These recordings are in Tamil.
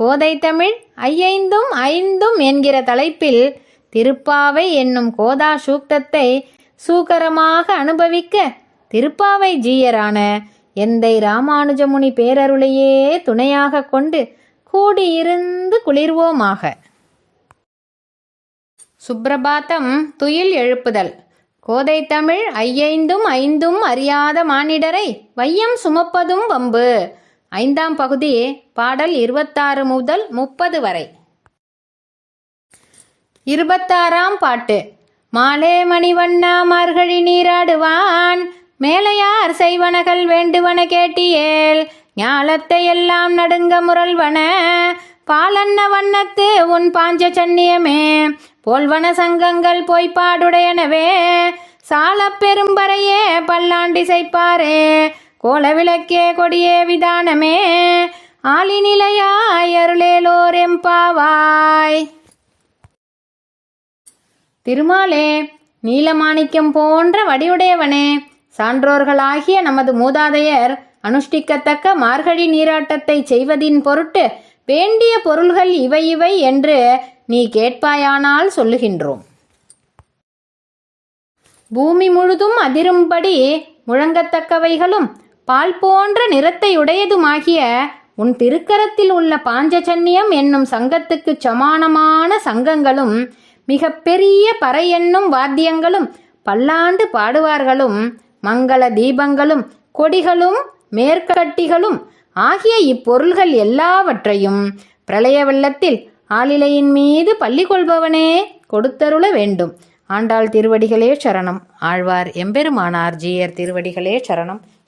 கோதை தமிழ் ஐயைந்தும் ஐந்தும் என்கிற தலைப்பில் திருப்பாவை என்னும் கோதா சூக்தத்தை சூக்கரமாக அனுபவிக்க திருப்பாவை ஜீயரான எந்தை ராமானுஜமுனி பேரருளையே துணையாக கொண்டு கூடியிருந்து குளிர்வோமாக. சுப்பிரபாத்தம் துயில் எழுப்புதல். கோதை தமிழ் ஐயைந்தும் ஐந்தும் அறியாத மானிடரை வையம் சுமப்பதும் வம்பு. ஐந்தாம் பகுதி பாடல் இருபத்தாறு முதல் முப்பது வரை. இருபத்தாறாம் பாட்டு மாலே மணிவண்ணா மார்கழி நீராடுவான் மேலையார் செய்வனகள் வேண்டுவன கேட்டியேல் ஞாலத்தை எல்லாம் நடுங்க முரல்வன பாலன்ன வண்ணத்து உன் பாஞ்ச சன்னியமே போல்வன சங்கங்கள் பொய்ப்பாடுடையனவே சால பெரும்பறையே பல்லாண்டி செய்ப்பாரே கோல விளக்கே கொடியே விதானமே. ஆலி நிலையாய் அருளேலோர் எம்பாவாய். திருமாலே நீலமாணிக்கம் போன்ற வடிவுடையவனே சான்றோர்களாகிய நமது மூதாதையர் அனுஷ்டிக்கத்தக்க மார்கழி நீராட்டத்தை செய்வதின் பொருட்டு வேண்டிய பொருள்கள் இவை இவை என்று நீ கேட்பாயானால் சொல்லுகின்றோம். பூமி முழுதும் அதிரும்படி முழங்கத்தக்கவைகளும் பால் போன்ற நிறத்தையுடையதுமாகிய உன் திருக்கரத்தில் உள்ள பாஞ்சச்சன்னியம் என்னும் சங்கத்துக்குச் சமானமான சங்கங்களும் மிக பெரிய பறை என்னும் வாத்தியங்களும் பல்லாண்டு பாடுவார்களும் மங்கள தீபங்களும் கொடிகளும் மேற்கட்டிகளும் ஆகிய இப்பொருள்கள் எல்லாவற்றையும் பிரளய வெள்ளத்தில் ஆளிலையின் மீது பள்ளி கொள்பவனே கொடுத்தருள வேண்டும். ஆண்டாள் திருவடிகளே சரணம். ஆழ்வார் எம்பெருமானார் ஜீயர் திருவடிகளே சரணம்.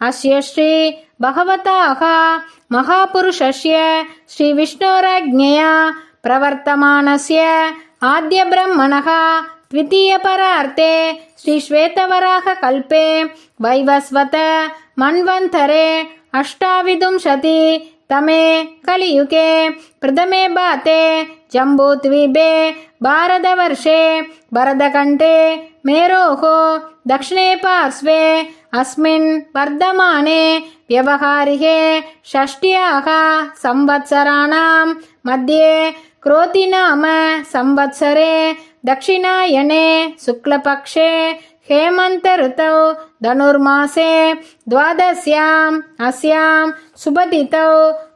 अस्य श्री भगवतः महापुरुषस्य श्रीविष्णोराज्ञया प्रवर्तमानस्य आद्यब्रह्मणः द्वितीयपरार्ते श्रीश्वेतवराहकल्पे वैवस्वत मन्वन्तरे अष्टाविंशति तमे कलियुगे प्रथमे बाते जम्बूद्वीपे भारतवर्षे भरतकण्ठे मेरोः दक्षिणे पार्श्वे अस्मिन् वर्धमाने व्यवहारिके षष्ट्याः संवत्सराणां मध्ये क्रोतिनाम संवत्सरे दक्षिणायने शुक्लपक्षे हेमन्तऋतौ धनुर्मासे द्वादश्याम् अस्यां सुबदितौ